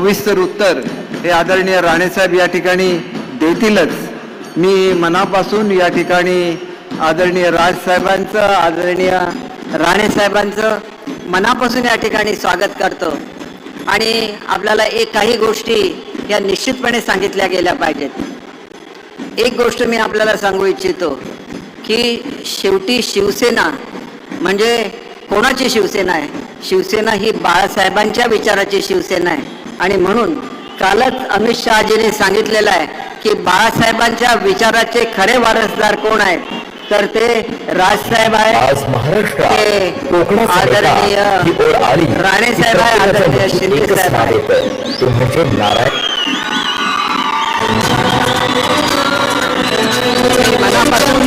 सविस्तर उत्तर हे आदरणीय राणेसाहेब या ठिकाणी देतीलच. मी मनापासून या ठिकाणी आदरणीय राजसाहेबांचं आदरणीय राणेसाहेबांचं मनापासून या ठिकाणी स्वागत करतो. आणि आपल्याला एक काही गोष्टी या निश्चितपणे सांगितल्या गेल्या पाहिजेत. एक गोष्ट मी आपल्याला सांगू इच्छितो की शेवटी शिवसेना म्हणजे कोणाची शिवसेना आहे? शिवसेना ही बाळासाहेबांच्या विचाराची शिवसेना आहे. आणि म्हणून कालच अमित शहाजीने सांगितलेलं आहे की बाळासाहेबांच्या विचाराचे खरे वारसदार कोण आहेत तर ते राजसाहेब कोकणात आदरणीय राणे साहेब आहे, आदरणीय शिंदे साहेब आहे. मनापासून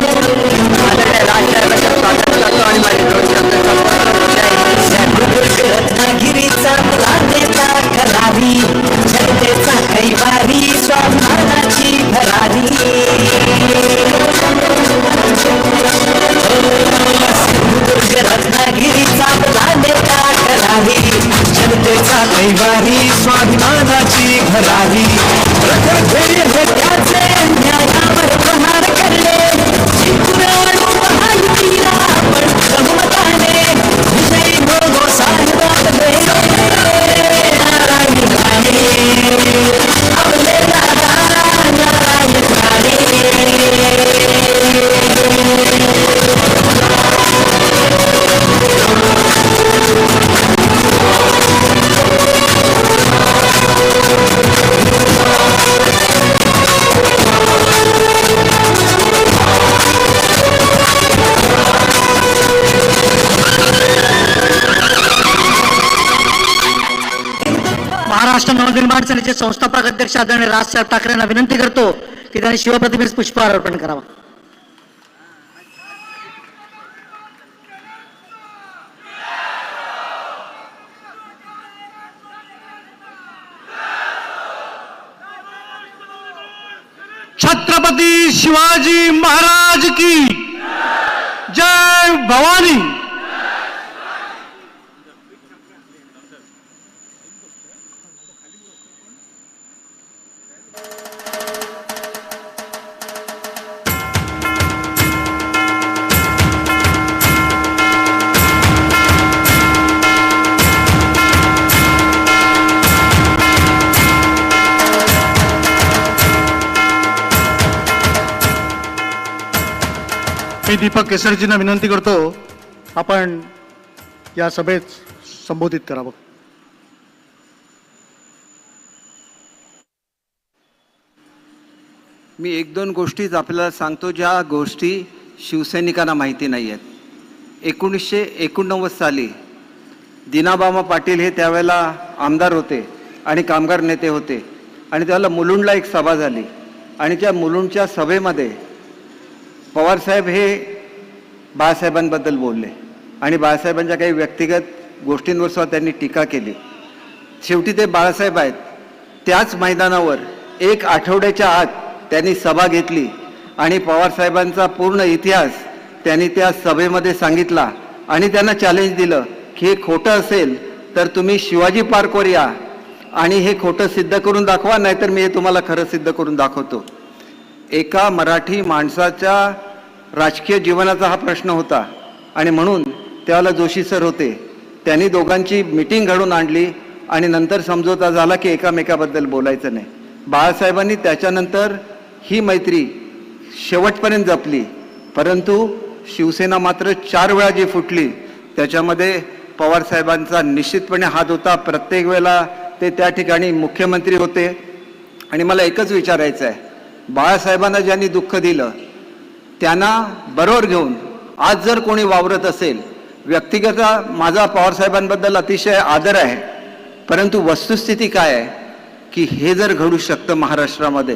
रविवारी स्वाभिमानाची भरारी. प्रखर नवनिर्माण संस्थापक अध्यक्ष आदरणीय राजसाहेब ठाकरेंना विनंती करतो की पुष्पहार अर्पण करावा. छत्रपति शिवाजी महाराज की जय भवानी. मी दीपक केसरजींना विनंती करतो आपण या सभेत संबोधित करावं मी एक दोन गोष्टीच आपल्याला सांगतो ज्या गोष्टी शिवसैनिकांना माहिती नाही आहेत एकोणीसशे एकोणनव्वद साली दिनाबामा पाटील हे त्यावेळेला आमदार होते आणि कामगार नेते होते. आणि त्यावेळेला मुलुंडला एक सभा झाली. आणि त्या मुलुंडच्या सभेमध्ये पवारसाहेब हे बाळासाहेबांबद्दल बोलले. आणि बाळासाहेबांच्या काही व्यक्तिगत गोष्टींवर सुद्धा त्यांनी टीका केली. शेवटी ते बाळासाहेब आहेत. त्याच मैदानावर एक आठवड्याच्या आत त्यांनी सभा घेतली. आणि पवारसाहेबांचा पूर्ण इतिहास त्यांनी त्या सभेमध्ये सांगितला. आणि त्यांना चॅलेंज दिलं की हे खोटं असेल तर तुम्ही शिवाजी पार्कवर या. आणि हे खोटं सिद्ध करून दाखवा नाहीतर मी हे तुम्हाला खरं सिद्ध करून दाखवतो. एका मराठी माणसाच्या राजकीय जीवनाचा हा प्रश्न होता. आणि म्हणून त्याला जोशी सर होते. त्यांनी दोघांची मिटिंग घडून आणली आणि नंतर समजोता झाला की एकामेकाबद्दल बोलायचं नाही. बाळासाहेबांनी त्याच्यानंतर ही मैत्री शेवटपर्यंत जपली. परंतु शिवसेना मात्र चार वेळा जी फुटली त्याच्यामध्ये पवारसाहेबांचा निश्चितपणे हात होता. प्रत्येक वेळेला ते त्या ठिकाणी मुख्यमंत्री होते. आणि मला एकच विचारायचं आहे बाळासाहेबांना ज्यांनी दुःख दिलं त्यांना बरोबर घेऊन आज जर कोणी वावरत असेल व्यक्तिगत माझा पवारसाहेबांबद्दल अतिशय आदर आहे परंतु वस्तुस्थिती काय आहे की हे जर घडू शकतं महाराष्ट्रामध्ये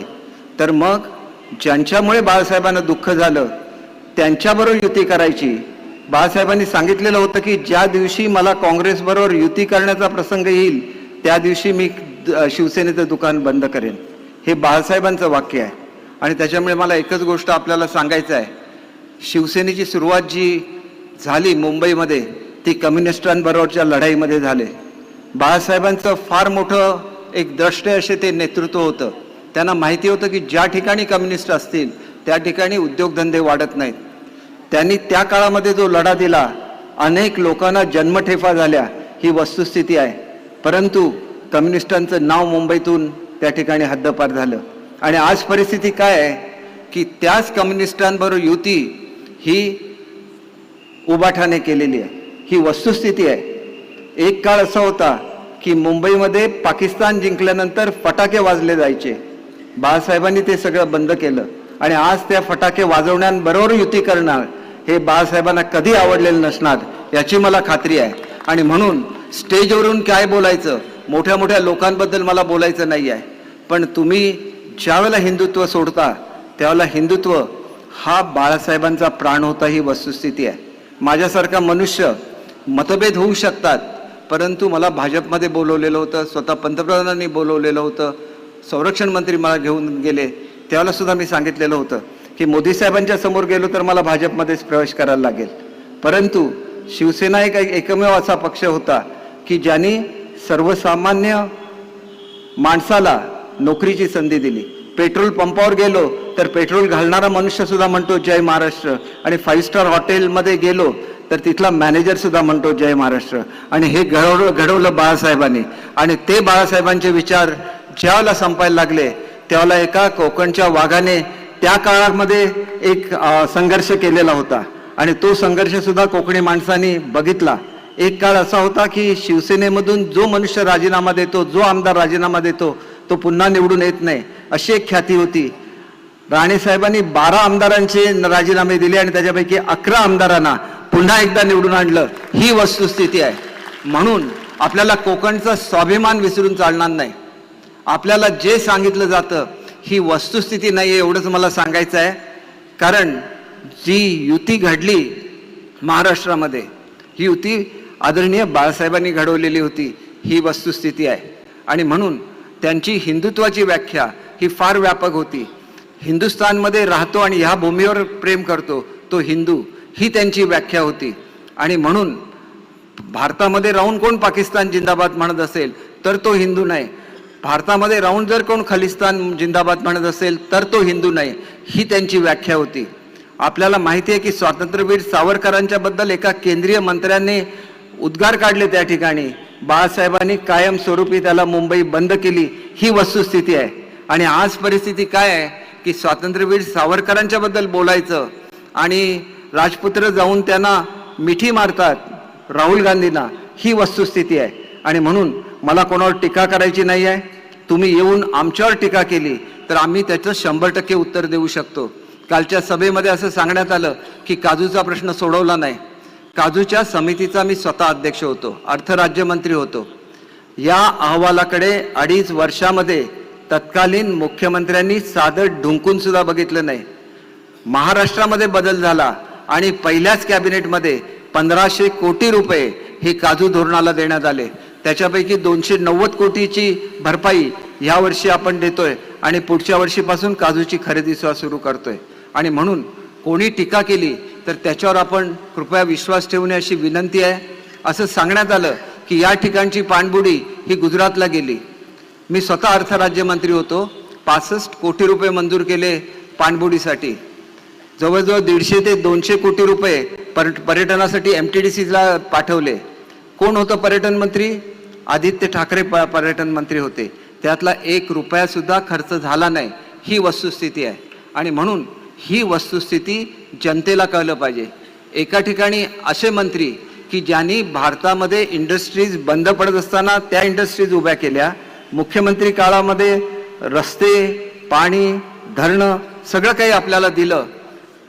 तर मग ज्यांच्यामुळे बाळासाहेबांना दुःख झालं त्यांच्याबरोबर युती करायची. बाळासाहेबांनी सांगितलेलं होतं की ज्या दिवशी मला काँग्रेसबरोबर युती करण्याचा प्रसंग येईल त्या दिवशी मी द- शिवसेनेचं दुकान बंद करेन. हे बाळासाहेबांचं वाक्य आहे. आणि त्याच्यामुळे मला एकच गोष्ट आपल्याला सांगायचं आहे. शिवसेनेची सुरुवात जी झाली मुंबईमध्ये ती कम्युनिस्टांबरोबरच्या लढाईमध्ये झाले. बाळासाहेबांचं फार मोठं एक द्रष्टे असे ते नेतृत्व होतं. त्यांना माहिती होतं की ज्या ठिकाणी कम्युनिस्ट असतील त्या ठिकाणी उद्योगधंदे वाढत नाहीत. त्यांनी त्या काळामध्ये जो लढा दिला अनेक लोकांना जन्मठेपा झाल्या ही वस्तुस्थिती आहे. परंतु कम्युनिस्टांचं नाव मुंबईतून त्या ठिकाणी हद्दपार झालं. आणि आज परिस्थिती काय आहे? की त्याच कम्युनिस्टांबरोबर युती ही उबाठाने केलेली आहे. ही वस्तुस्थिती आहे. एक काळ असा होता की मुंबईमध्ये पाकिस्तान जिंकल्यानंतर फटाके वाजले जायचे. बाळासाहेबांनी ते सगळं बंद केलं. आणि आज त्या फटाके वाजवण्याबरोबर युती करणार हे बाळासाहेबांना कधी आवडलेलं नसणार याची मला खात्री आहे. आणि म्हणून स्टेजवरून काय बोलायचं? मोठ्या मोठ्या लोकांबद्दल मला बोलायचं नाही आहे. पण तुम्ही ज्यावेळेला हिंदुत्व सोडता त्यावेळेला हिंदुत्व हा बाळासाहेबांचा प्राण होता ही वस्तुस्थिती आहे. माझ्यासारखा मनुष्य मतभेद होऊ शकतात परंतु मला भाजपमध्ये बोलवलेलं होतं स्वतः पंतप्रधानांनी बोलवलेलं होतं संरक्षण मंत्री मला घेऊन गेले त्यावेळेला सुद्धा मी सांगितलेलं होतं की मोदी साहेबांच्या समोर गेलो तर मला भाजपमध्येच प्रवेश करायला लागेल. परंतु शिवसेना एक एकमेव असा पक्ष होता की ज्यांनी सर्वसामान्य माणसाला नोकरीची संधी दिली. पेट्रोल पंपावर गेलो तर पेट्रोल घालणारा मनुष्य सुद्धा म्हणतो जय महाराष्ट्र. आणि फाईव्ह स्टार हॉटेलमध्ये गेलो तर तिथला मॅनेजर सुद्धा म्हणतो जय महाराष्ट्र. आणि हे घडवलं घडवलं बाळासाहेबांनी. आणि ते बाळासाहेबांचे विचार ज्यावेळेला संपायला लागले त्यावेळेला एका कोकणच्या वाघाने त्या काळामध्ये एक संघर्ष केलेला होता. आणि तो संघर्ष सुद्धा कोकणी माणसांनी बघितला. एक काळ असा होता की शिवसेनेमधून जो मनुष्य राजीनामा देतो जो आमदार राजीनामा देतो तो पुन्हा निवडून येत नाही. अशी एक ख्याती होती. राणेसाहेबांनी बारा आमदारांचे राजीनामे दिले आणि त्याच्यापैकी अकरा आमदारांना पुन्हा एकदा निवडून आणलं. ही वस्तुस्थिती आहे. म्हणून आपल्याला कोकणचा स्वाभिमान विसरून चालणार नाही. आपल्याला जे सांगितलं जातं ही वस्तुस्थिती नाही आहे एवढंच मला सांगायचं आहे. कारण जी युती घडली महाराष्ट्रामध्ये ही युती आदरणीय बाळासाहेबांनी घडवलेली होती ही वस्तुस्थिती आहे. आणि म्हणून त्यांची हिंदुत्वाची व्याख्या ही फार व्यापक होती. हिंदुस्थानमध्ये राहतो आणि ह्या भूमीवर प्रेम करतो तो हिंदू ही त्यांची व्याख्या होती. आणि म्हणून भारतामध्ये राहून कोण पाकिस्तान जिंदाबाद म्हणत असेल तर तो हिंदू नाही. भारतामध्ये राहून जर कोण खलिस्तान जिंदाबाद म्हणत असेल तर तो हिंदू नाही ही त्यांची व्याख्या होती. आपल्याला माहिती आहे की स्वातंत्र्यवीर सावरकरांच्याबद्दल एका केंद्रीय मंत्र्यांनी उद्गार काढले त्या ठिकाणी. बाळासाहेबांनी कायमस्वरूपी त्याला मुंबई बंद केली. ही वस्तुस्थिती आहे. आणि आज परिस्थिती काय आहे? की स्वातंत्र्यवीर सावरकरांच्या बद्दल बोलायचं आणि राजपुत्र जाऊन त्यांना मिठी मारतात राहुल गांधींना ही वस्तुस्थिती आहे. आणि म्हणून मला कोणावर टीका करायची नाही आहे. तुम्ही येऊन आमच्यावर टीका केली तर आम्ही त्याचं शंभर टक्के उत्तर देऊ शकतो. कालच्या सभेमध्ये असं सांगण्यात आलं की काजूचा प्रश्न सोडवला नाही. काजूच्या समितीचा मी स्वतः अध्यक्ष होतो अर्थराज्यमंत्री होतो. या अहवालाकडे अडीच वर्षामध्ये तत्कालीन मुख्यमंत्र्यांनी साधं ढुंकून सुद्धा बघितलं नाही. महाराष्ट्रामध्ये बदल झाला आणि पहिल्याच कॅबिनेटमध्ये पंधराशे कोटी रुपये हे काजू धोरणाला देण्यात आले. त्याच्यापैकी दोनशे नव्वद कोटीची भरपाई ह्या वर्षी आपण देतोय आणि पुढच्या वर्षीपासून काजूची खरेदी सुद्धा सुरू करतोय. आणि म्हणून कोणी टीका केली तर त्याच्यावर आपण कृपया विश्वास ठेवणे अशी विनंती आहे. असं सांगण्यात आलं की या ठिकाणची पाणबुडी ही गुजरातला गेली. मी स्वतः अर्थ राज्यमंत्री होतो. पासष्ट कोटी रुपये मंजूर केले पाणबुडीसाठी. जवळजवळ दीडशे ते दोनशे कोटी रुपये पर पर्यटनासाठी एम टी डी सीला पाठवले. कोण होतं पर्यटन मंत्री? आदित्य ठाकरे प पर्यटन मंत्री होते. त्यातला एक रुपयासुद्धा खर्च झाला नाही. ही वस्तुस्थिती आहे. आणि म्हणून ही वस्तुस्थिती जनतेला कळलं पाहिजे. एका ठिकाणी असे मंत्री की ज्यांनी भारतामध्ये इंडस्ट्रीज बंद पडत असताना त्या इंडस्ट्रीज उभ्या केल्या मुख्यमंत्री काळामध्ये रस्ते पाणी धरणं सगळं काही आपल्याला दिलं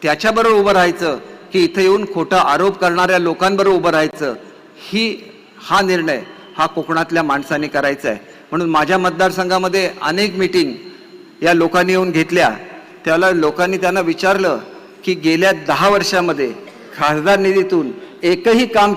त्याच्याबरोबर उभं राहायचं की इथं येऊन खोटा आरोप करणाऱ्या लोकांबरोबर उभं राहायचं ही हा निर्णय हा कोकणातल्या माणसाने करायचा आहे. म्हणून माझ्या मतदारसंघामध्ये अनेक मिटिंग या लोकांनी येऊन घेतल्या. त्याला लोकांनी त्यांना विचारलं की गेल्या दहा वर्षामध्ये खासदार निधीतून एकही काम